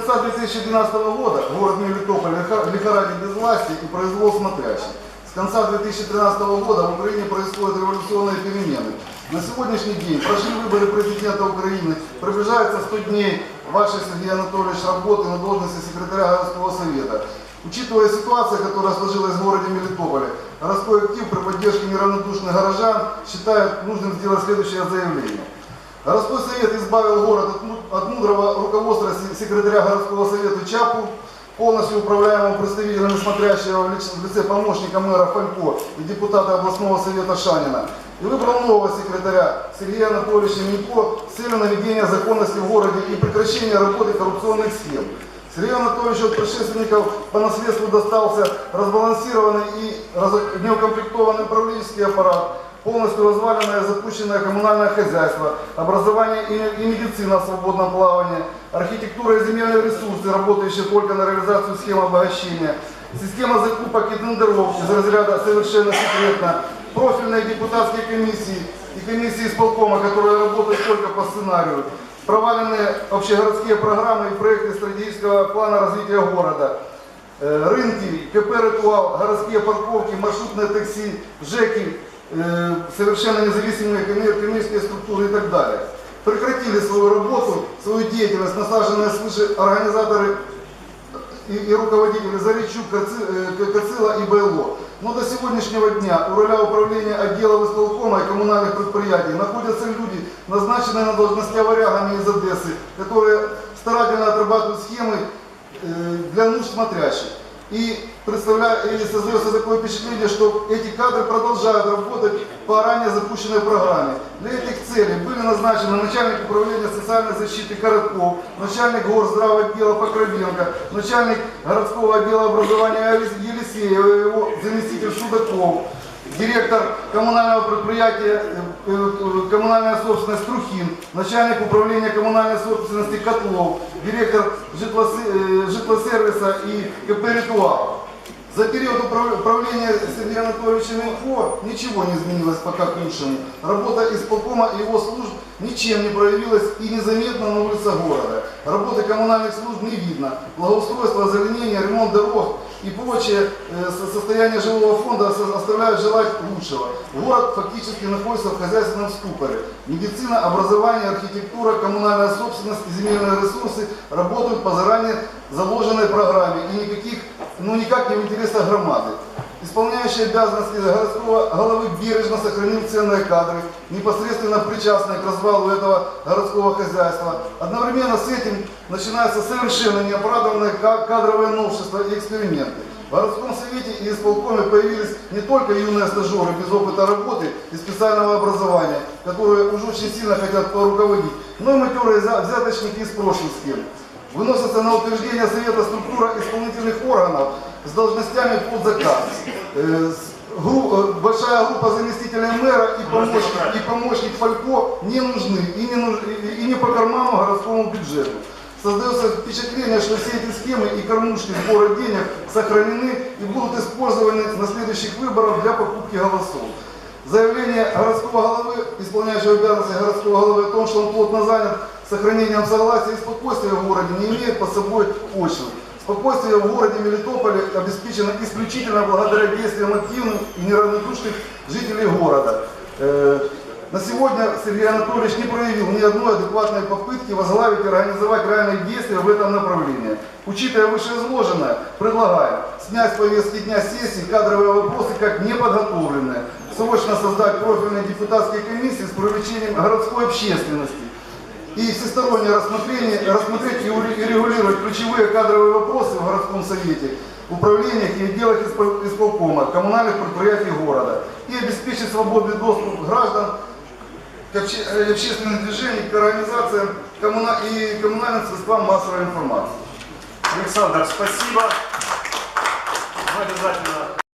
конца 2012 года город Мелитополь лихорадит без власти и произвол смотрящий. С конца 2013 года в Украине происходят революционные перемены. На сегодняшний день прошли выборы президента Украины, приближается 100 дней вашей, Сергей Анатольевич, работы на должности секретаря городского совета. Учитывая ситуацию, которая сложилась в городе Мелитополе, городской актив при поддержке неравнодушных горожан считает нужным сделать следующее заявление. Городской совет избавил город от, му- от мудрого руководства се- секретаря городского совета Чапу, полностью управляемого представителями смотрящего в лице помощника мэра Фалько и депутата областного совета Шанина, и выбрал нового секретаря Сергея Анатольевича Минько с целью наведения законности в городе и прекращения работы коррупционных схем. Сергею Анатольевичу от предшественников по наследству достался разбалансированный и неукомплектованный управленческий аппарат, полностью разваленное запущенное коммунальное хозяйство, образование и, и медицина в свободном плавании, архитектура и земельные ресурсы, работающие только на реализацию схем обогащения, система закупок и тендеров из разряда совершенно секретно, профильные депутатские комиссии и комиссии исполкома, которые работают только по сценарию, проваленные общегородские программы и проекты стратегического плана развития города, Э, рынки, КП «Ритуал», городские парковки, маршрутные такси, ЖЭКи, совершенно независимые коммер- коммерческие структуры и так далее. Прекратили свою работу, свою деятельность, насаженные свыше организаторы и, и руководители Заричук, Каци- э, Кацила и БЛО. Но до сегодняшнего дня у руля управления отделов исполкома и коммунальных предприятий находятся люди, назначенные на должности варягами из Одессы, которые старательно отрабатывают схемы э, для нужд смотрящих. И, представляя, и создается такое впечатление, что эти кадры продолжают работать по ранее запущенной программе. Для этих целей были назначены начальник управления социальной защиты Коротков, начальник горздрава отдела Покровенко, начальник городского отдела образования Елисеева, его заместитель Судаков, директор коммунального предприятия э, э, коммунальная собственность Трухин, начальник управления коммунальной собственности Котлов, директор житлосе- э, житлосервиса и КП «Ритуал». За период правления Сергея Анатольевича Минко ничего не изменилось пока к лучшему. Работа исполкома и его служб ничем не проявилась и незаметно на улицах города. Работы коммунальных служб не видно. Благоустройство, озеленение, ремонт дорог и прочее э, со- состояние жилого фонда оставляют желать лучшего. Город фактически находится в хозяйственном ступоре. Медицина, образование, архитектура, коммунальная собственность и земельные ресурсы работают по заранее заложенной программе и никаких, ну никак не в интересах громады. Исполняющий обязанности городского головы бережно сохранил ценные кадры, непосредственно причастные к развалу этого городского хозяйства. Одновременно с этим начинаются совершенно неоправданные ка- кадровые новшества и эксперименты. В городском совете и исполкоме появились не только юные стажеры без опыта работы и специального образования, которые уже очень сильно хотят поруководить, но и матерые взяточники из прошлых схем. Выносится на утверждение Совета структура исполнительных органов с должностями под заказ. С- гру- э, большая группа заместителей мэра и помощник, и помощник Фалько не нужны и не, и- и не по карману городскому бюджету. Создается впечатление, что все эти схемы и кормушки сбора денег сохранены и будут использованы на следующих выборах для покупки голосов. Заявление городского головы, исполняющего обязанности городского головы о том, что он плотно занят сохранением согласия и спокойствия в городе, не имеет под собой почвы. Спокойствие в городе Мелитополе обеспечено исключительно благодаря действиям активных и неравнодушных жителей города. Э, На сегодня Сергей Анатольевич не проявил ни одной адекватной попытки возглавить и организовать реальные действия в этом направлении. Учитывая вышеизложенное, предлагаем снять с повестки дня сессии кадровые вопросы как неподготовленные, срочно создать профильные депутатские комиссии с привлечением городской общественности и всестороннее рассмотрение, рассмотреть и регулировать ключевые кадровые вопросы в городском совете, управлениях и отделах испол- исполкома, коммунальных предприятий города и обеспечить свободный доступ граждан к э, общественным движениям, к организациям коммуна- и коммунальным средствам массовой информации. Александр, спасибо. Мы обязательно